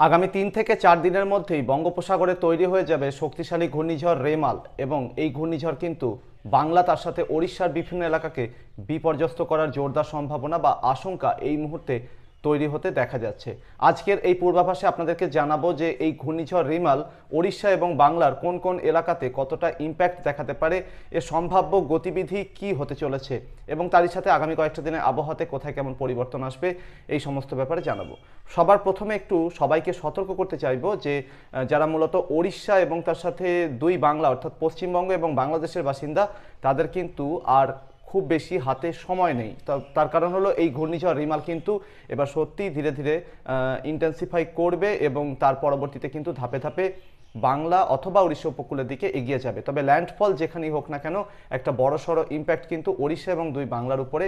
আগামী তিন থেকে চার দিনের মধ্যেই বঙ্গোপসাগরে তৈরি হয়ে যাবে শক্তিশালী ঘূর্ণিঝড় রেমাল এবং এই ঘূর্ণিঝড় কিন্তু বাংলা তার সাথে ওড়িশার বিভিন্ন এলাকাকে বিপর্যস্ত করার জোরদার সম্ভাবনা বা আশঙ্কা এই মুহূর্তে তৈরি হতে দেখা যাচ্ছে। আজকের এই পূর্বাভাসে আপনাদেরকে জানাব যে এই ঘূর্ণিঝড় রিমাল ওড়িশা এবং বাংলার কোন কোন এলাকাতে কতটা ইম্প্যাক্ট দেখাতে পারে, এর সম্ভাব্য গতিবিধি কি হতে চলেছে এবং তারই সাথে আগামী কয়েকটা দিনে আবহাওয়াতে কোথায় কেমন পরিবর্তন আসবে, এই সমস্ত ব্যাপারে জানাব। সবার প্রথমে একটু সবাইকে সতর্ক করতে চাইব যে যারা মূলত ওড়িশা এবং তার সাথে দুই বাংলা অর্থাৎ পশ্চিমবঙ্গ এবং বাংলাদেশের বাসিন্দা, তাদের কিন্তু আর খুব বেশি হাতে সময় নেই। তার কারণ হলো এই ঘূর্ণিঝড় রিমাল কিন্তু এবার সত্যি ধীরে ধীরে ইন্টেন্সিফাই করবে এবং তার পরবর্তীতে কিন্তু ধাপে ধাপে বাংলা অথবা উড়িষ্যা উপকূলের দিকে এগিয়ে যাবে। তবে ল্যান্ডফল যেখানেই হোক না কেন, একটা বড় সড়ো ইম্প্যাক্ট কিন্তু ওড়িশা এবং দুই বাংলার উপরে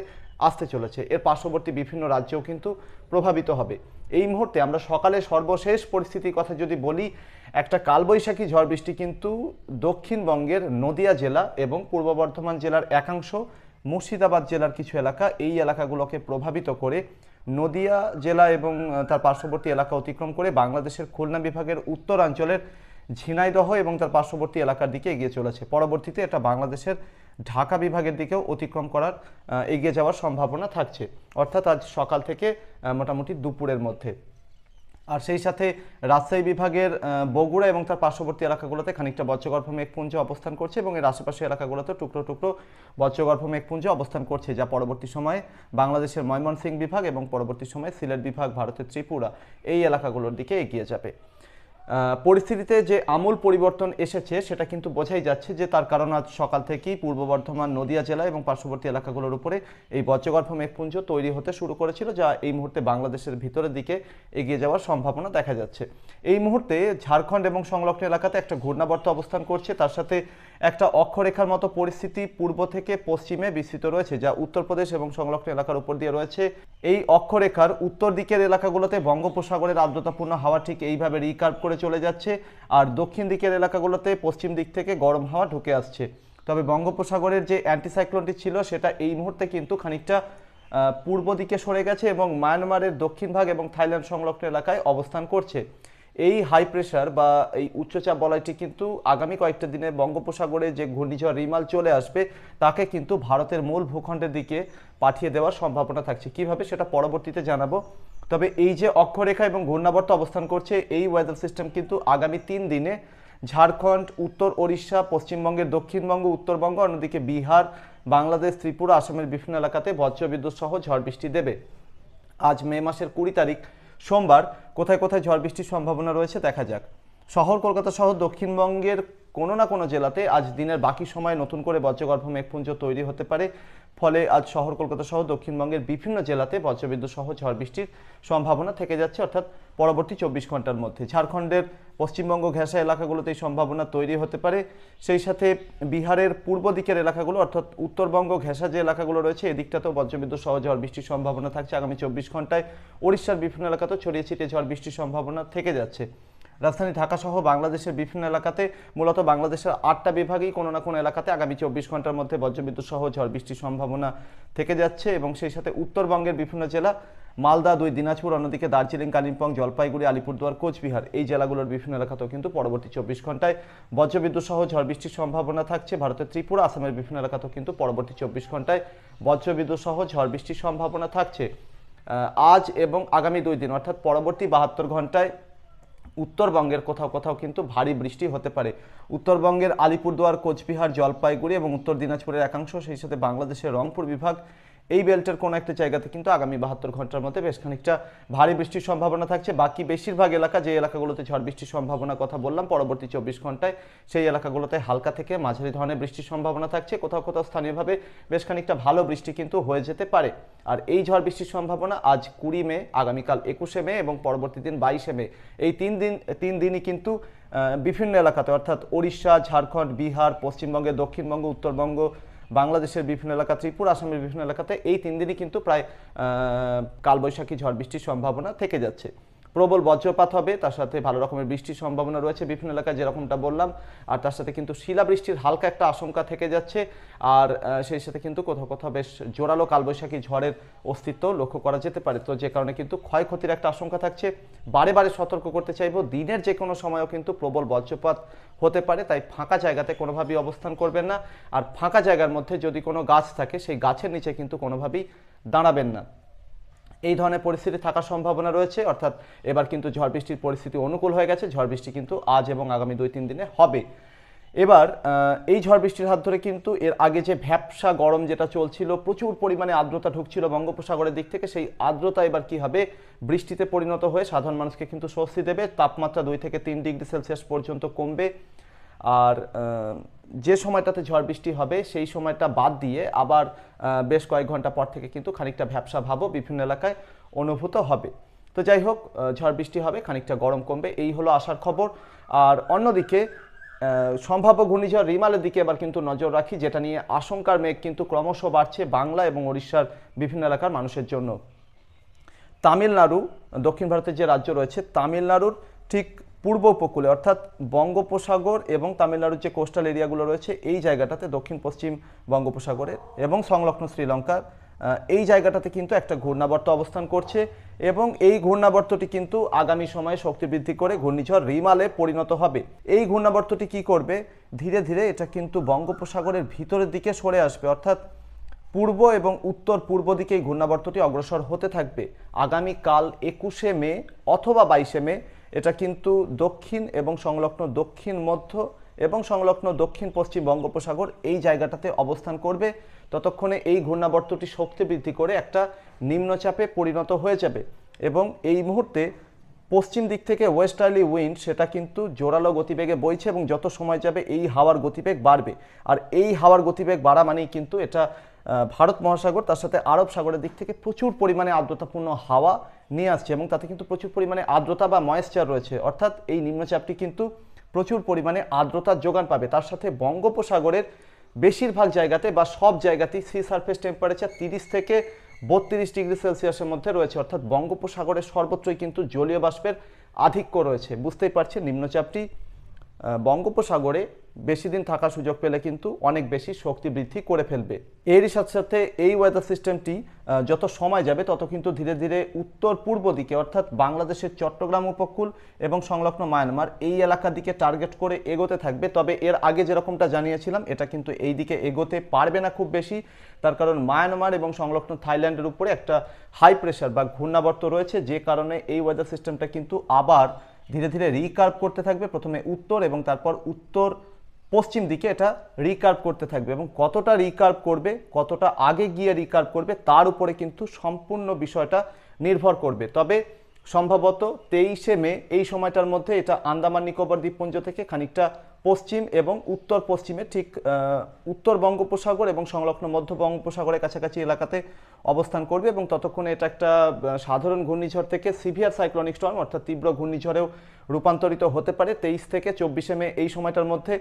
আসতে চলেছে। এর পার্শ্ববর্তী বিভিন্ন রাজ্যেও কিন্তু প্রভাবিত হবে। এই মুহূর্তে আমরা সকালে সর্বশেষ পরিস্থিতির কথা যদি বলি, একটা কালবৈশাখী ঝড় বৃষ্টি কিন্তু দক্ষিণবঙ্গের নদিয়া জেলা এবং পূর্ব বর্ধমান জেলার একাংশ মুর্শিদাবাদ জেলার কিছু এলাকা, এই এলাকাগুলোকে প্রভাবিত করে নদিয়া জেলা এবং তার পার্শ্ববর্তী এলাকা অতিক্রম করে বাংলাদেশের খুলনা বিভাগের উত্তরাঞ্চলের ঝিনাইদহ এবং তার পার্শ্ববর্তী এলাকার দিকে এগিয়ে চলেছে। পরবর্তীতে এটা বাংলাদেশের ঢাকা বিভাগের দিকেও অতিক্রম করার এগিয়ে যাওয়ার সম্ভাবনা থাকছে। অর্থাৎ আজ সকাল থেকে মোটামুটি দুপুরের মধ্যে। আর সেই সাথে রাজশাহী বিভাগের বগুড়া এবং তার পার্শ্ববর্তী এলাকাগুলোতে খানিকটা বজ্রগর্ভ মেঘপুঞ্জ অবস্থান করছে এবং এর আশেপাশে এলাকাগুলোতে টুকরো টুকরো বজ্রগর্ভ মেঘপুঞ্জ অবস্থান করছে, যা পরবর্তী সময়ে বাংলাদেশের ময়মনসিংহ বিভাগ এবং পরবর্তী সময়ে সিলেট বিভাগ, ভারতের ত্রিপুরা এই এলাকাগুলোর দিকে এগিয়ে যাবে। পরিস্থিতিতে যে আমূল পরিবর্তন এসেছে, সেটা কিন্তু বোঝাই যাচ্ছে যে তার কারণ আজ সকাল থেকেই পূর্ব বর্ধমান, নদিয়া জেলা এবং পার্শ্ববর্তী এলাকাগুলোর উপরে এই বজ্রগর্ভ মেঘপুঞ্জ তৈরি হতে শুরু করেছিল, যা এই মুহূর্তে বাংলাদেশের ভিতরের দিকে এগিয়ে যাওয়ার সম্ভাবনা দেখা যাচ্ছে। এই মুহূর্তে ঝাড়খণ্ড এবং সংলগ্ন এলাকাতে একটা ঘূর্ণাবর্ত অবস্থান করছে, তার সাথে একটা অক্ষরেখার মতো পরিস্থিতি পূর্ব থেকে পশ্চিমে বিস্তৃত রয়েছে, যা উত্তরপ্রদেশ এবং সংলগ্ন এলাকার উপর দিয়ে রয়েছে। এই অক্ষরেখার উত্তর দিকের এলাকাগুলোতে বঙ্গোপসাগরের আর্দ্রতাপূর্ণ হাওয়া ঠিক এইভাবে রিকার্ভ করে চলে যাচ্ছে, আর দক্ষিণ দিকের এলাকাগুলোতে পশ্চিম দিক থেকে গরম হাওয়া ঢুকে আসছে। তবে বঙ্গোপসাগরের যে অ্যান্টিসাইক্লোনটি ছিল, সেটা এই মুহূর্তে কিন্তু খানিকটা পূর্ব দিকে সরে গেছে এবং মায়ানমারের দক্ষিণ ভাগ এবং থাইল্যান্ড সংলগ্ন এলাকায় অবস্থান করছে। এই হাই প্রেশার বা এই উচ্চচাপ বলয়টি কিন্তু আগামী কয়েকটা দিনে বঙ্গোপসাগরে যে ঘূর্ণিঝড় রিমাল চলে আসবে, তাকে কিন্তু ভারতের মূল ভূখণ্ডের দিকে পাঠিয়ে দেওয়ার সম্ভাবনা থাকছে। কীভাবে সেটা পরবর্তীতে জানাব? তবে এই যে অক্ষরেখা এবং ঘূর্ণাবর্ত অবস্থান করছে, এই ওয়েদার সিস্টেম কিন্তু আগামী তিন দিনে ঝাড়খণ্ড, উত্তর ওড়িশা, পশ্চিমবঙ্গের দক্ষিণবঙ্গ, উত্তরবঙ্গ, অন্যদিকে বিহার, বাংলাদেশ, ত্রিপুরা, আসামের বিভিন্ন এলাকাতে বজ্রবিদ্যুৎ সহ ঝড় বৃষ্টি দেবে। আজ মে মাসের কুড়ি তারিখ সোমবার কোথায় কোথায় ঝড় বৃষ্টির সম্ভাবনা রয়েছে দেখা যাক। শহর, কলকাতা সহ দক্ষিণবঙ্গের কোনো না কোনো জেলাতে আজ দিনের বাকি সময় নতুন করে বজ্রগর্ভ মেঘপুঞ্জ তৈরি হতে পারে। ফলে আজ শহর, কলকাতা সহ দক্ষিণবঙ্গের বিভিন্ন জেলাতে বজ্রবিদ্যুৎ সহ ঝড় বৃষ্টির সম্ভাবনা থেকে যাচ্ছে। অর্থাৎ পরবর্তী চব্বিশ ঘণ্টার মধ্যে। ঝাড়খণ্ডের পশ্চিমবঙ্গ ঘেঁষা এলাকাগুলোতে এই সম্ভাবনা তৈরি হতে পারে। সেই সাথে বিহারের পূর্ব দিকের এলাকাগুলো, অর্থাৎ উত্তরবঙ্গ ঘেঁষা যে এলাকাগুলো রয়েছে এদিকটাতেও বজ্রবিদ্যুৎ সহ ঝড় বৃষ্টির সম্ভাবনা থাকছে। আগামী চব্বিশ ঘন্টায় ওড়িশার বিভিন্ন এলাকাতেও ছড়িয়ে ছিটিয়ে ঝড় বৃষ্টির সম্ভাবনা থেকে যাচ্ছে। রাজধানী ঢাকা সহ বাংলাদেশের বিভিন্ন এলাকাতে, মূলত বাংলাদেশের আটটা বিভাগেই কোনো না কোনো এলাকাতে আগামী চব্বিশ ঘণ্টার মধ্যে বজ্রবিদ্যুৎ সহ ঝড় বৃষ্টির সম্ভাবনা থেকে যাচ্ছে। এবং সেই সাথে উত্তরবঙ্গের বিভিন্ন জেলা মালদা দুই, দিনাজপুর, অন্যদিকে দার্জিলিং, কালিম্পং, জলপাইগুড়ি, আলিপুরদুয়ার, কোচবিহার এই জেলাগুলোর বিভিন্ন এলাকাতেও কিন্তু পরবর্তী চব্বিশ ঘন্টায় বজ্রবিদ্যুৎ সহ ঝড় বৃষ্টির সম্ভাবনা থাকছে। ভারতের ত্রিপুরা, আসামের বিভিন্ন এলাকাতেও কিন্তু পরবর্তী চব্বিশ ঘন্টায় বজ্রবিদ্যুৎ সহ ঝড় বৃষ্টির সম্ভাবনা থাকছে। আজ এবং আগামী দুই দিন, অর্থাৎ পরবর্তী বাহাত্তর ঘন্টায় উত্তরবঙ্গের কোথাও কোথাও কিন্তু ভারী বৃষ্টি হতে পারে। উত্তরবঙ্গের আলিপুরদুয়ার, কোচবিহার, জলপাইগুড়ি এবং উত্তর দিনাজপুরের একাংশ, সেই সাথে বাংলাদেশের রংপুর বিভাগ এই বেল্টের কোনো একটা জায়গাতে কিন্তু আগামী বাহাত্তর ঘণ্টার মধ্যে বেশ খানিকটা ভারী বৃষ্টির সম্ভাবনা থাকছে। বাকি বেশিরভাগ এলাকা যে এলাকাগুলোতে ঝড় বৃষ্টির সম্ভাবনা কথা বললাম, পরবর্তী চব্বিশ ঘন্টায় সেই এলাকাগুলোতে হালকা থেকে মাঝারি ধরনের বৃষ্টির সম্ভাবনা থাকছে। কোথাও কোথাও স্থানীয়ভাবে বেশ খানিকটা ভালো বৃষ্টি কিন্তু হয়ে যেতে পারে। আর এই ঝড় বৃষ্টির সম্ভাবনা আজ কুড়ি মে, আগামীকাল একুশে মে এবং পরবর্তী দিন বাইশে মে। এই তিন দিন, তিন দিনই কিন্তু বিভিন্ন এলাকাতে অর্থাৎ ওড়িশা, ঝাড়খণ্ড, বিহার, পশ্চিমবঙ্গে, দক্ষিণবঙ্গ, উত্তরবঙ্গ বাংলাদেশের বিভিন্ন এলাকা, ত্রিপুরা, আসামের বিভিন্ন এলাকাতে এই তিন দিনই কিন্তু প্রায় কালবৈশাখী ঝড় বৃষ্টির সম্ভাবনা থেকে যাচ্ছে। প্রবল বজ্রপাত হবে, তার সাথে ভালো রকমের বৃষ্টির সম্ভাবনা রয়েছে। বিভিন্ন এলাকায় যেরকমটা বললাম, আর তার সাথে কিন্তু শিলাবৃষ্টির হালকা একটা আশঙ্কা থেকে যাচ্ছে। আর সেই সাথে কিন্তু কোথাও কোথাও বেশ জোরালো কালবৈশাখী ঝড়ের অস্তিত্ব লক্ষ্য করা যেতে পারে। তো যে কারণে কিন্তু ক্ষয়ক্ষতির একটা আশঙ্কা থাকছে। বারে বারে সতর্ক করতে চাইব। দিনের যে কোনো সময়ও কিন্তু প্রবল বজ্রপাত হতে পারে, তাই ফাঁকা জায়গাতে কোনোভাবেই অবস্থান করবেন না। আর ফাঁকা জায়গার মধ্যে যদি কোনো গাছ থাকে, সেই গাছের নিচে কিন্তু কোনোভাবেই দাঁড়াবেন না। এই ধরনের পরিস্থিতি থাকার সম্ভাবনা রয়েছে। অর্থাৎ এবার কিন্তু ঝড় বৃষ্টির পরিস্থিতি অনুকূল হয়ে গেছে। ঝড় বৃষ্টি কিন্তু আজ এবং আগামী দুই তিন দিনে হবে। এবার এই ঝড় বৃষ্টির হাত ধরে কিন্তু এর আগে যে ভ্যাপসা গরম যেটা চলছিল, প্রচুর পরিমাণে আর্দ্রতা ঢুকছিল বঙ্গোপসাগরের দিক থেকে, সেই আর্দ্রতা এবার কি হবে? বৃষ্টিতে পরিণত হয়ে সাধারণ মানুষকে কিন্তু স্বস্তি দেবে। তাপমাত্রা দুই থেকে তিন ডিগ্রি সেলসিয়াস পর্যন্ত কমবে। আর যে সময়টাতে ঝড় বৃষ্টি হবে, সেই সময়টা বাদ দিয়ে আবার বেশ কয়েক ঘণ্টা পর থেকে কিন্তু খানিকটা ভ্যাপসা ভাবও বিভিন্ন এলাকায় অনুভূত হবে। তো যাই হোক ঝড় বৃষ্টি হবে, খানিকটা গরম কমবে, এই হলো আসার খবর। আর অন্যদিকে সম্ভাব্য ঘূর্ণিঝড় রিমালের দিকে এবার কিন্তু নজর রাখি, যেটা নিয়ে আশঙ্কার মেঘ কিন্তু ক্রমশ বাড়ছে বাংলা এবং ওড়িশার বিভিন্ন এলাকার মানুষের জন্য। তামিলনাড়ু, দক্ষিণ ভারতের যে রাজ্য রয়েছে, তামিলনাড়ুর ঠিক পূর্ব উপকূলে, অর্থাৎ বঙ্গোপসাগর এবং তামিলনাড়ুর যে কোস্টাল এরিয়াগুলো রয়েছে, এই জায়গাটাতে দক্ষিণ, পশ্চিম বঙ্গোপসাগরের এবং সংলগ্ন শ্রীলঙ্কার এই জায়গাটাতে কিন্তু একটা ঘূর্ণাবর্ত অবস্থান করছে এবং এই ঘূর্ণাবর্তটি কিন্তু আগামী সময়ে শক্তি বৃদ্ধি করে ঘূর্ণিঝড় রিমালে পরিণত হবে। এই ঘূর্ণাবর্তটি কি করবে? ধীরে ধীরে এটা কিন্তু বঙ্গোপসাগরের ভিতরের দিকে সরে আসবে, অর্থাৎ পূর্ব এবং উত্তর পূর্ব দিকে এই ঘূর্ণাবর্তটি অগ্রসর হতে থাকবে। আগামীকাল একুশে মে অথবা বাইশে মে এটা কিন্তু দক্ষিণ এবং সংলগ্ন দক্ষিণ মধ্য এবং সংলগ্ন দক্ষিণ পশ্চিম বঙ্গোপসাগর এই জায়গাটাতে অবস্থান করবে। ততক্ষণে এই ঘূর্ণাবর্তটি শক্তি বৃদ্ধি করে একটা নিম্নচাপে পরিণত হয়ে যাবে এবং এই মুহূর্তে পশ্চিম দিক থেকে ওয়েস্টার্লি উইন্ড সেটা কিন্তু জোরালো গতিবেগে বইছে এবং যত সময় যাবে এই হাওয়ার গতিবেগ বাড়বে। আর এই হাওয়ার গতিবেগ বাড়া মানেই কিন্তু এটা ভারত মহাসাগর, তার সাথে আরব সাগরের দিক থেকে প্রচুর পরিমাণে আর্দ্রতাপূর্ণ হাওয়া নিয়ে আসছে এবং তাতে কিন্তু প্রচুর পরিমাণে আর্দ্রতা বা ময়েশ্চার রয়েছে। অর্থাৎ এই নিম্নচাপটি কিন্তু প্রচুর পরিমাণে আর্দ্রতার যোগান পাবে। তার সাথে বঙ্গোপসাগরের বেশিরভাগ জায়গাতে বা সব জায়গাতেই সি সারফেস টেম্পারেচার তিরিশ থেকে বত্রিশ ডিগ্রি সেলসিয়াসের মধ্যে রয়েছে। অর্থাৎ বঙ্গোপসাগরের সর্বত্রই কিন্তু জলীয় বাষ্পের আধিক্য রয়েছে। বুঝতেই পারছেন নিম্নচাপটি বঙ্গোপসাগরে বেশি দিন থাকার সুযোগ পেলে কিন্তু অনেক বেশি শক্তি বৃদ্ধি করে ফেলবে। এরই সাথে সাথে এই ওয়েদার সিস্টেমটি যত সময় যাবে, তত কিন্তু ধীরে ধীরে উত্তর পূর্ব দিকে, অর্থাৎ বাংলাদেশের চট্টগ্রাম উপকূল এবং সংলগ্ন মায়ানমার, এই এলাকার দিকে টার্গেট করে এগোতে থাকবে। তবে এর আগে যেরকমটা জানিয়েছিলাম, এটা কিন্তু এই দিকে এগোতে পারবে না খুব বেশি। তার কারণ মায়ানমার এবং সংলগ্ন থাইল্যান্ডের উপরে একটা হাই প্রেশার বা ঘূর্ণাবর্ত রয়েছে, যে কারণে এই ওয়েদার সিস্টেমটা কিন্তু আবার ধীরে ধীরে রিকার্ভ করতে থাকবে, প্রথমে উত্তর এবং তারপর উত্তর পশ্চিম দিকে এটা রিকার্ভ করতে থাকবে এবং কতটা রিকার্ভ করবে, কতটা আগে গিয়ে রিকার্ভ করবে, তার উপরে কিন্তু সম্পূর্ণ বিষয়টা নির্ভর করবে। তবে সম্ভবত তেইশে মে এই সময়টার মধ্যে এটা আন্দামান নিকোবর দ্বীপপুঞ্জ থেকে খানিকটা পশ্চিম এবং উত্তর পশ্চিমে ঠিক উত্তর বঙ্গোপসাগর এবং সংলগ্ন মধ্য বঙ্গোপসাগরের কাছাকাছি এলাকাতে অবস্থান করবে এবং ততক্ষণে এটা একটা সাধারণ ঘূর্ণিঝড় থেকে সিভিয়ার সাইক্লনিক স্টর্ম অর্থাৎ তীব্র ঘূর্ণিঝড়েও রূপান্তরিত হতে পারে। তেইশ থেকে চব্বিশে মে এই সময়টার মধ্যে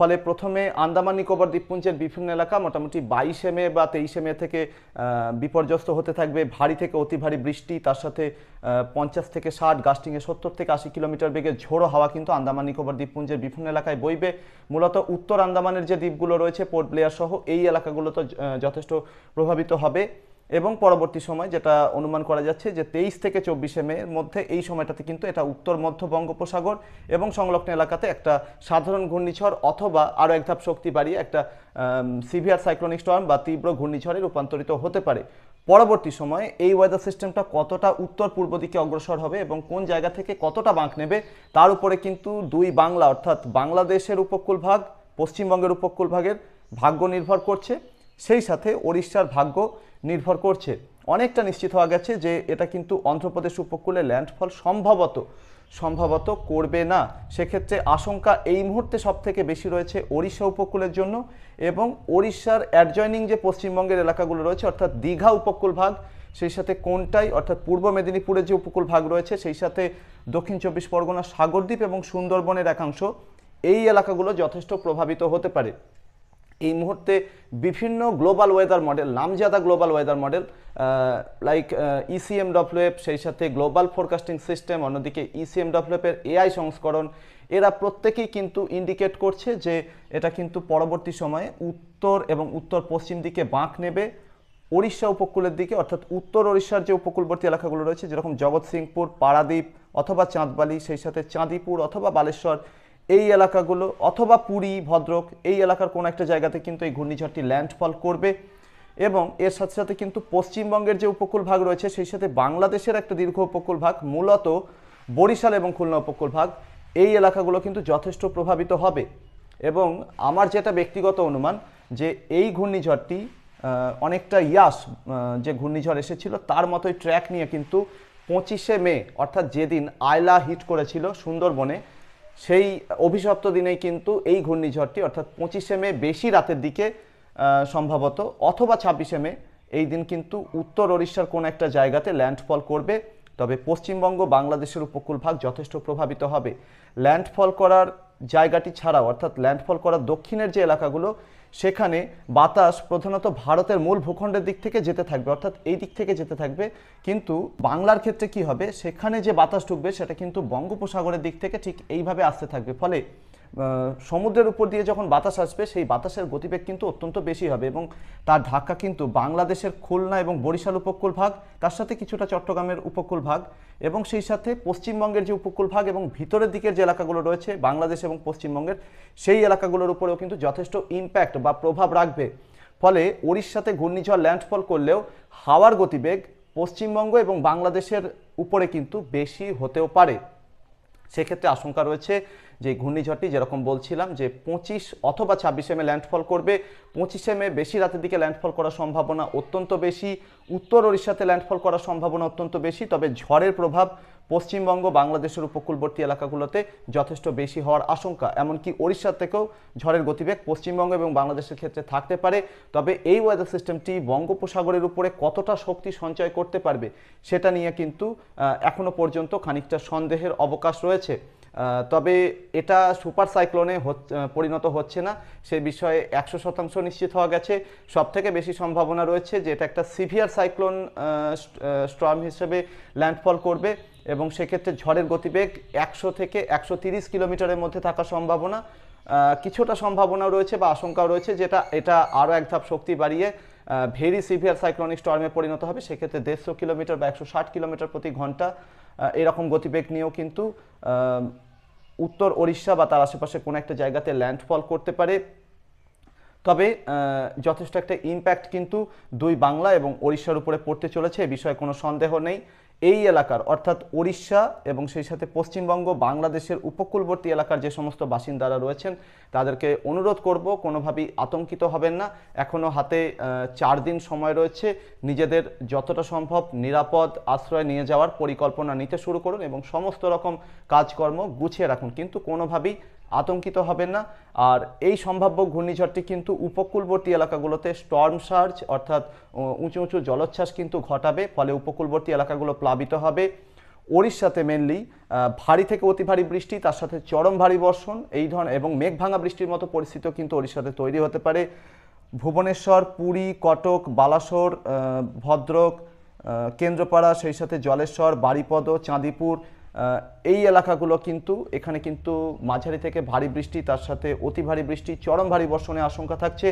ফলে প্রথমে আন্দামান, নিকোবর দ্বীপপুঞ্জের বিভিন্ন এলাকা মোটামুটি বাইশে মে বা তেইশে মে থেকে বিপর্যস্ত হতে থাকবে। ভারী থেকে অতি ভারী বৃষ্টি, তার সাথে পঞ্চাশ থেকে ষাট, গাস্টিংয়ে সত্তর থেকে আশি কিলোমিটার বেগে ঝোড়ো হাওয়া কিন্তু আন্দামান, নিকোবর দ্বীপপুঞ্জের বিভিন্ন এলাকায় বইবে। মূলত উত্তর আন্দামানের যে দ্বীপগুলো রয়েছে, পোর্ট ব্লেয়ার সহ এই এলাকাগুলো তো যথেষ্ট প্রভাবিত হবে। এবং পরবর্তী সময় যেটা অনুমান করা যাচ্ছে যে তেইশ থেকে চব্বিশে মে মধ্যে এই সময়টাতে কিন্তু এটা উত্তর, মধ্য বঙ্গোপসাগর এবং সংলগ্ন এলাকাতে একটা সাধারণ ঘূর্ণিঝড় অথবা আরও এক ধাপ শক্তি বাড়িয়ে একটা সিভিয়ার সাইক্লোনিক স্টর্ম বা তীব্র ঘূর্ণিঝড়ে রূপান্তরিত হতে পারে। পরবর্তী সময়ে এই ওয়েদার সিস্টেমটা কতটা উত্তর পূর্ব দিকে অগ্রসর হবে এবং কোন জায়গা থেকে কতটা বাঁক নেবে, তার উপরে কিন্তু দুই বাংলা অর্থাৎ বাংলাদেশের উপকূল ভাগ, পশ্চিমবঙ্গের উপকূল ভাগের ভাগ্য নির্ভর করছে। সেই সাথে ওড়িশার ভাগ্য নির্ভর করছে। অনেকটা নিশ্চিত হওয়া গেছে যে এটা কিন্তু অন্ধ্রপ্রদেশ উপকূলে ল্যান্ডফল সম্ভবত সম্ভবত করবে না। সেক্ষেত্রে আশঙ্কা এই মুহূর্তে সব থেকে বেশি রয়েছে ওড়িশা উপকূলের জন্য এবং ওড়িশার অ্যাডজয়নিং যে পশ্চিমবঙ্গের এলাকাগুলো রয়েছে, অর্থাৎ দীঘা উপকূল ভাগ, সেই সাথে কোনটাই, অর্থাৎ পূর্ব মেদিনীপুরের যে উপকূল ভাগ রয়েছে, সেই সাথে দক্ষিণ চব্বিশ পরগনা, সাগরদ্বীপ এবং সুন্দরবনের একাংশ, এই এলাকাগুলো যথেষ্ট প্রভাবিত হতে পারে। এই মুহূর্তে বিভিন্ন global weather model নামজাদা global weather model like ECMWF সেই সাথে গ্লোবাল ফোরকাস্টিং সিস্টেম অন্যদিকে ইসিএম ডব্লিউএফের এআই সংস্করণ, এরা প্রত্যেকেই কিন্তু ইন্ডিকেট করছে যে এটা কিন্তু পরবর্তী সময়ে উত্তর এবং উত্তর পশ্চিম দিকে বাঁক নেবে, ওড়িশা উপকূলের দিকে, অর্থাৎ উত্তর ওড়িশার যে উপকূলবর্তী এলাকাগুলো রয়েছে, যেরকম জগৎসিংপুর পারাদ্বীপ অথবা চাঁদবালি, সেই সাথে চাঁদিপুর অথবা বালেশ্বর এই এলাকাগুলো অথবা পুরী, ভদ্রক, এই এলাকার কোনো একটা জায়গাতে কিন্তু এই ঘূর্ণিঝড়টি ল্যান্ডফল করবে এবং এর সাথে সাথে কিন্তু পশ্চিমবঙ্গের যে উপকূল ভাগ রয়েছে, সেই সাথে বাংলাদেশের একটা দীর্ঘ উপকূল ভাগ, মূলত বরিশাল এবং খুলনা উপকূল ভাগ, এই এলাকাগুলো কিন্তু যথেষ্ট প্রভাবিত হবে। এবং আমার যেটা ব্যক্তিগত অনুমান যে এই ঘূর্ণিঝড়টি অনেকটা ইয়াস যে ঘূর্ণিঝড় এসেছিল, তার মতোই ট্র্যাক নিয়ে কিন্তু পঁচিশে মে, অর্থাৎ যেদিন আয়লা হিট করেছিল সুন্দরবনে সেই অভিশপ্ত দিনেই কিন্তু এই ঘূর্ণিঝড়টি অর্থাৎ পঁচিশে মে বেশি রাতের দিকে সম্ভবত, অথবা ছাব্বিশে মে এই দিন কিন্তু উত্তর ওড়িশার কোন একটা জায়গাতে ল্যান্ডফল করবে। তবে পশ্চিমবঙ্গ, বাংলাদেশের উপকূল ভাগ যথেষ্ট প্রভাবিত হবে। ল্যান্ডফল করার জায়গাটি ছাড়াও, অর্থাৎ ল্যান্ডফল করার দক্ষিণের যে এলাকাগুলো সেখানে বাতাস প্রধানত ভারতের মূল ভূখণ্ডের দিক থেকে যেতে থাকবে, অর্থাৎ এই দিক থেকে যেতে থাকবে। কিন্তু বাংলার ক্ষেত্রে কি হবে? সেখানে যে বাতাস ঢুকবে, সেটা কিন্তু বঙ্গোপসাগরের দিক থেকে ঠিক এইভাবে আসতে থাকবে। ফলে সমুদ্রের উপর দিয়ে যখন বাতাস আসবে, সেই বাতাসের গতিবেগ কিন্তু অত্যন্ত বেশি হবে এবং তার ধাক্কা কিন্তু বাংলাদেশের খুলনা এবং বরিশাল উপকূল ভাগ, তার সাথে কিছুটা চট্টগ্রামের উপকূল ভাগ এবং সেই সাথে পশ্চিমবঙ্গের যে উপকূল ভাগ এবং ভিতরের দিকের যে এলাকাগুলো রয়েছে, বাংলাদেশ এবং পশ্চিমবঙ্গের, সেই এলাকাগুলোর উপরেও কিন্তু যথেষ্ট ইম্প্যাক্ট বা প্রভাব রাখবে। ফলে উড়িষ্যাতে ঘূর্ণিঝড় ল্যান্ডফল করলেও হাওয়ার গতিবেগ পশ্চিমবঙ্গ এবং বাংলাদেশের উপরে কিন্তু বেশি হতেও পারে। সেক্ষেত্রে আশঙ্কা রয়েছে যে ঘূর্ণিঝড়টি যেরকম বলছিলাম যে পঁচিশ অথবা ছাব্বিশে মে ল্যান্ডফল করবে। পঁচিশে মে বেশি রাতের দিকে ল্যান্ডফল করার সম্ভাবনা অত্যন্ত বেশি। উত্তর ওড়িশাতে ল্যান্ডফল করার সম্ভাবনা অত্যন্ত বেশি তবে ঝড়ের প্রভাব পশ্চিমবঙ্গ বাংলাদেশের উপকূলবর্তী এলাকাগুলোতে যথেষ্ট বেশি হওয়ার আশঙ্কা। এমনকি ওড়িশা থেকেও ঝড়ের গতিবেগ পশ্চিমবঙ্গ এবং বাংলাদেশের ক্ষেত্রে থাকতে পারে। তবে এই ওয়েদার সিস্টেমটি বঙ্গোপসাগরের উপরে কতটা শক্তি সঞ্চয় করতে পারবে সেটা নিয়ে কিন্তু আহ, এখনও পর্যন্ত খানিকটা সন্দেহের অবকাশ রয়েছে। তবে এটা সুপার সাইক্লোনে পরিণত হচ্ছে না। সে বিষয়ে একশো শতাংশ নিশ্চিত হওয়া গেছে। সব থেকে বেশি সম্ভাবনা রয়েছে যে এটা একটা সিভিয়ার সাইক্লোন স্টর্ম হিসেবে ল্যান্ডফল করবে এবং সেক্ষেত্রে ঝড়ের গতিবেগ একশো থেকে একশো তিরিশ কিলোমিটারের মধ্যে থাকার সম্ভাবনা। কিছুটা সম্ভাবনা রয়েছে বা আশঙ্কাও রয়েছে যেটা, এটা আরও এক ধাপ শক্তি বাড়িয়ে ভেরি সিভিয়ার সাইক্লোনিক স্টর্মে পরিণত হবে। সেক্ষেত্রে দেড়শো কিলোমিটার বা একশো ষাট কিলোমিটার প্রতি ঘণ্টা এরকম গতিবেগ নিয়েও কিন্তু উত্তর ওড়িশা বা তার আশেপাশে কোনো একটা জায়গাতে ল্যান্ডফল করতে পারে। তবে যথেষ্ট একটা ইম্প্যাক্ট কিন্তু দুই বাংলা এবং ওড়িশার উপরে পড়তে চলেছে, এ বিষয়ে কোনো সন্দেহ নেই। এই এলাকার, অর্থাৎ ওড়িশা এবং সেই সাথে পশ্চিমবঙ্গ, বাংলাদেশের উপকূলবর্তী এলাকার যে সমস্ত বাসিন্দারা রয়েছেন, তাদেরকে অনুরোধ করব, কোনোভাবেই আতঙ্কিত হবেন না। এখনও হাতে চার দিন সময় রয়েছে। নিজেদের যতটা সম্ভব নিরাপদ আশ্রয় নিয়ে যাওয়ার পরিকল্পনা নিতে শুরু করুন এবং সমস্ত রকম কাজকর্ম গুছিয়ে রাখুন। কিন্তু কোনোভাবেই আতঙ্কিত হবেন না। আর এই সম্ভাব্য ঘূর্ণিঝড়টি কিন্তু উপকূলবর্তী এলাকাগুলোতে স্টর্ম সার্চ অর্থাৎ উঁচু উঁচু জলোচ্ছ্বাস কিন্তু ঘটাবে, ফলে উপকূলবর্তী এলাকাগুলো প্লাবিত হবে। ওড়িশাতে মেনলি ভারী থেকে অতি ভারী বৃষ্টি, তার সাথে চরম ভারী বর্ষণ, এই ধরনের এবং মেঘ ভাঙা বৃষ্টির মতো পরিস্থিতিও কিন্তু ওড়িশাতে তৈরি হতে পারে। ভুবনেশ্বর, পুরী, কটক, বালাসোর ভদ্রক কেন্দ্রপাড়া, সেই সাথে জলেশ্বর বাড়িপদ চাঁদিপুর এই এলাকাগুলো কিন্তু, এখানে কিন্তু মাঝারি থেকে ভারী বৃষ্টি, তার সাথে অতি ভারী বৃষ্টি, চরম ভারী বর্ষণের আশঙ্কা থাকছে।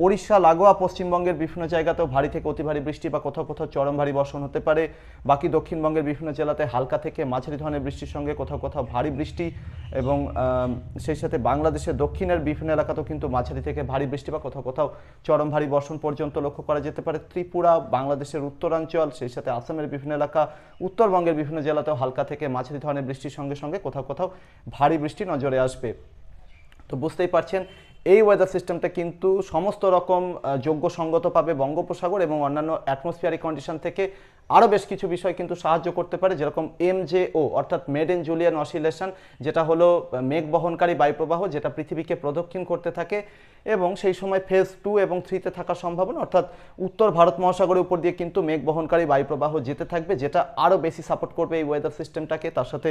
ওড়িশা, লাগোয়া, পশ্চিমবঙ্গের বিভিন্ন জায়গাতেও ভারী থেকে অতি ভারী বৃষ্টি বা কোথাও কোথাও চরম ভারী বর্ষণ হতে পারে। বাকি দক্ষিণবঙ্গের বিভিন্ন জেলাতে হালকা থেকে মাঝারি ধরনের বৃষ্টির সঙ্গে কোথাও কোথাও ভারী বৃষ্টি এবং সেই সাথে বাংলাদেশের দক্ষিণের বিভিন্ন এলাকাতেও কিন্তু মাঝারি থেকে ভারী বৃষ্টি বা কোথাও কোথাও চরম ভারী বর্ষণ পর্যন্ত লক্ষ্য করা যেতে পারে। ত্রিপুরা, বাংলাদেশের উত্তরাঞ্চল, সেই সাথে আসামের বিভিন্ন এলাকা, উত্তরবঙ্গের বিভিন্ন জেলাতেও হালকা থেকে মাঝারি ধরনের বৃষ্টির সঙ্গে সঙ্গে কোথাও কোথাও ভারী বৃষ্টি নজরে আসবে। তো বুঝতেই পারছেন এই ওয়েদার সিস্টেমটা কিন্তু সমস্ত রকম আহ, যোগ্য সঙ্গত পাবে বঙ্গোপসাগর এবং অন্যান্য অ্যাটমসফিয়ারিক কন্ডিশন থেকে আরও বেশ কিছু বিষয় কিন্তু সাহায্য করতে পারে যেরকম এমজেও অর্থাৎ মেড ইন জুলিয়ান অসিলেশন যেটা হলো মেঘ বহনকারী বায়ুপ্রবাহ যেটা পৃথিবীকে প্রদক্ষিণ করতে থাকে এবং সেই সময় ফেজ টু এবং থ্রিতে থাকার সম্ভাবনা অর্থাৎ উত্তর ভারত মহাসাগরের উপর দিয়ে কিন্তু মেঘ বহনকারী বায়ুপ্রবাহ যেতে থাকবে যেটা আরও বেশি সাপোর্ট করবে এই ওয়েদার সিস্টেমটাকে তার সাথে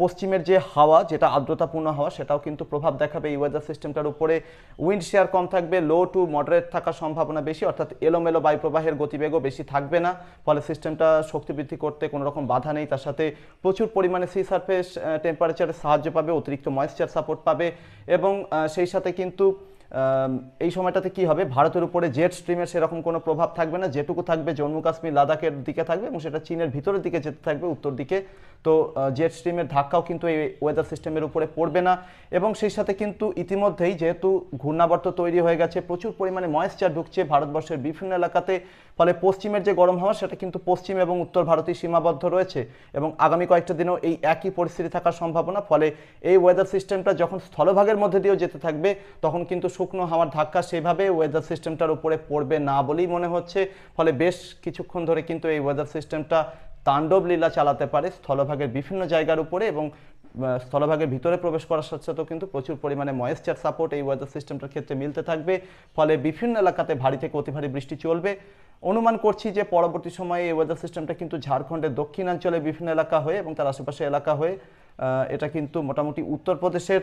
পশ্চিমের যে হাওয়া, যেটা আর্দ্রতাপূর্ণ হাওয়া, সেটাও কিন্তু প্রভাব দেখাবে এই ওয়েদার সিস্টেমটার উপরে। উইন্ড শেয়ার কম থাকবে লো টু মডারেট থাকার সম্ভাবনা বেশি, অর্থাৎ এলোমেলো বায়ুপ্রবাহের গতিবেগও বেশি থাকবে না। ফলে সিস্টেমটা শক্তি বৃদ্ধি করতে কোনো রকম বাধা নেই। তার সাথে প্রচুর পরিমাণে সি সারফেস টেম্পারেচারের সাহায্য পাবে, অতিরিক্ত ময়েশ্চার সাপোর্ট পাবে এবং সেই সাথে কিন্তু এই সময়টাতে কি হবে? ভারতের উপরে জেট স্ট্রিমের সেরকম কোনো প্রভাব থাকবে না, যেটুকু থাকবে জম্মু কাশ্মীর লাদাখের দিকে থাকবে এবং সেটা চীনের ভিতরের দিকে যেতে থাকবে, উত্তর দিকে। তো জেট স্ট্রিমের ধাক্কাও কিন্তু এই ওয়েদার সিস্টেমের উপরে পড়বে না। এবং সেই সাথে কিন্তু ইতিমধ্যেই যেহেতু ঘূর্ণাবর্ত তৈরি হয়ে গেছে, প্রচুর পরিমাণে ময়েশ্চার ঢুকছে ভারতবর্ষের বিভিন্ন এলাকাতে ফলে পশ্চিমের যে গরম হাওয়া, সেটা কিন্তু পশ্চিম এবং উত্তর ভারতেই সীমাবদ্ধ রয়েছে এবং আগামী কয়েকটা দিনেও এই একই পরিস্থিতি থাকার সম্ভাবনা। ফলে এই ওয়েদার সিস্টেমটা যখন স্থলভাগের মধ্যে দিয়েও যেতে থাকবে, তখন কিন্তু শুকনো হাওয়ার ধাক্কা সেভাবে ওয়েদার সিস্টেমটার উপরে পড়বে না বলেই মনে হচ্ছে। ফলে বেশ কিছুক্ষণ ধরে কিন্তু এই ওয়েদার সিস্টেমটা তাণ্ডব লীলা চালাতে পারে স্থলভাগের বিভিন্ন জায়গার উপরে এবং স্থলভাগের ভিতরে প্রবেশ করার সাথে সাথেও কিন্তু প্রচুর পরিমাণে ময়েশ্চার সাপোর্ট এই ওয়েদার সিস্টেমটার ক্ষেত্রে মিলতে থাকবে। ফলে বিভিন্ন এলাকাতে ভারী থেকে অতি ভারী বৃষ্টি চলবে। অনুমান করছি যে পরবর্তী সময়ে এই ওয়েদার সিস্টেমটা কিন্তু ঝাড়খণ্ডের দক্ষিণাঞ্চলে বিভিন্ন এলাকা হয়ে এবং তার আশেপাশে এলাকা হয়ে এটা কিন্তু মোটামুটি উত্তরপ্রদেশের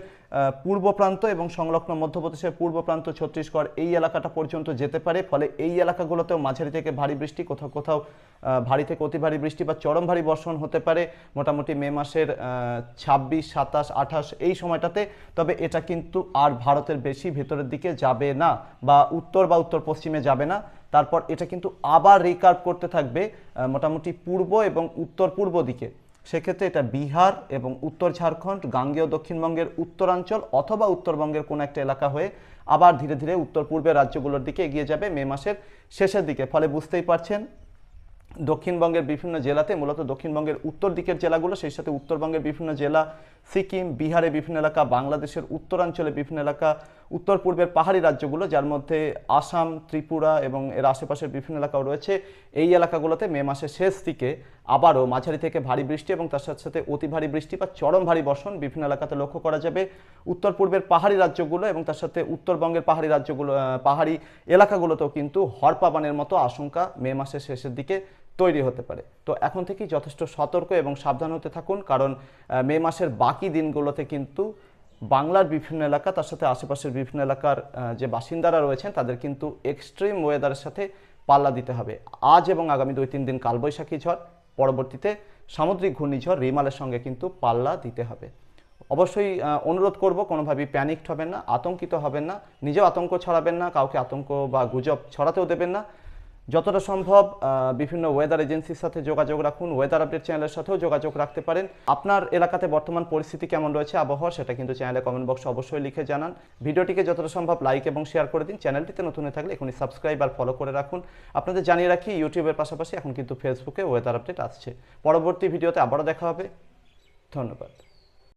পূর্ব প্রান্ত এবং সংলগ্ন মধ্যপ্রদেশের পূর্ব প্রান্ত ছত্তিশগড় এই এলাকাটা পর্যন্ত যেতে পারে। ফলে এই এলাকাগুলোতেও মাঝারি থেকে ভারী বৃষ্টি, কোথাও কোথাও ভারী থেকে অতি ভারী বৃষ্টি বা চরম ভারী বর্ষণ হতে পারে মোটামুটি মে মাসের ছাব্বিশ, সাতাশ, আঠাশ এই সময়টাতে। তবে এটা কিন্তু আর ভারতের বেশি ভেতরের দিকে যাবে না বা উত্তর বা উত্তর পশ্চিমে যাবে না। তারপর এটা কিন্তু আবার রিকার্ভ করতে থাকবে মোটামুটি পূর্ব এবং উত্তর পূর্ব দিকে। সেক্ষেত্রে এটা বিহার এবং উত্তর ঝাড়খণ্ড, গাঙ্গেয় দক্ষিণবঙ্গের উত্তরাঞ্চল অথবা উত্তরবঙ্গের কোনো একটা এলাকা হয়ে আবার ধীরে ধীরে উত্তর পূর্বের রাজ্যগুলোর দিকে এগিয়ে যাবে মে মাসের শেষের দিকে। ফলে বুঝতেই পারছেন, দক্ষিণবঙ্গের বিভিন্ন জেলাতে, মূলত দক্ষিণবঙ্গের উত্তর দিকের জেলাগুলো, সেই সাথে উত্তরবঙ্গের বিভিন্ন জেলা, সিকিম, বিহারে বিভিন্ন এলাকা, বাংলাদেশের উত্তরাঞ্চলে বিভিন্ন এলাকা উত্তর পূর্বের পাহাড়ি রাজ্যগুলো, যার মধ্যে আসাম, ত্রিপুরা এবং এর আশেপাশের বিভিন্ন এলাকাও রয়েছে, এই এলাকাগুলোতে মে মাসের শেষ দিকে আবারও মাঝারি থেকে ভারী বৃষ্টি এবং তার সাথে সাথে অতি ভারী বৃষ্টি বা চরম ভারী বর্ষণ বিভিন্ন এলাকাতে লক্ষ্য করা যাবে। উত্তর পূর্বের পাহাড়ি রাজ্যগুলো এবং তার সাথে উত্তরবঙ্গের পাহাড়ি রাজ্যগুলো পাহাড়ি এলাকাগুলোতেও কিন্তু হরপাবানের মতো আশঙ্কা মে মাসের শেষের দিকে তৈরি হতে পারে। তো এখন থেকেই যথেষ্ট সতর্ক এবং সাবধান হতে থাকুন, কারণ মে মাসের বাকি দিনগুলোতে কিন্তু বাংলার বিভিন্ন এলাকা, তার সাথে আশেপাশের বিভিন্ন এলাকার যে বাসিন্দারা রয়েছেন, তাদের কিন্তু এক্সট্রিম ওয়েদারের সাথে পাল্লা দিতে হবে। আজ এবং আগামী দুই তিন দিন কালবৈশাখী ঝড়, পরবর্তীতে সামুদ্রিক ঘূর্ণিঝড় রিমালের সঙ্গে কিন্তু পাল্লা দিতে হবে। অবশ্যই অনুরোধ করব, কোনোভাবেই প্যানিকড হবেন না, আতঙ্কিত হবেন না, নিজেও আতঙ্ক ছড়াবেন না, কাউকে আতঙ্ক বা গুজব ছড়াতেও দেবেন না। যতটা সম্ভব বিভিন্ন ওয়েদার এজেন্সির সাথে যোগাযোগ রাখুন ওয়েদার আপডেট চ্যানেলের সাথেও যোগাযোগ রাখতে পারেন। আপনার এলাকাতে বর্তমান পরিস্থিতি কেমন রয়েছে, আবহাওয়া সেটা কিন্তু চ্যানেলে কমেন্ট বক্সে অবশ্যই লিখে জানান। ভিডিওটিকে যতটা সম্ভব লাইক এবং শেয়ার করে দিন। চ্যানেলটিতে নতুন হয়ে থাকলে এখনই সাবস্ক্রাইব আর ফলো করে রাখুন। আপনাদের জানিয়ে রাখি, ইউটিউবের পাশাপাশি এখন কিন্তু ফেসবুকে ওয়েদার আপডেট আসছে। পরবর্তী ভিডিওতে আবারও দেখা হবে। ধন্যবাদ।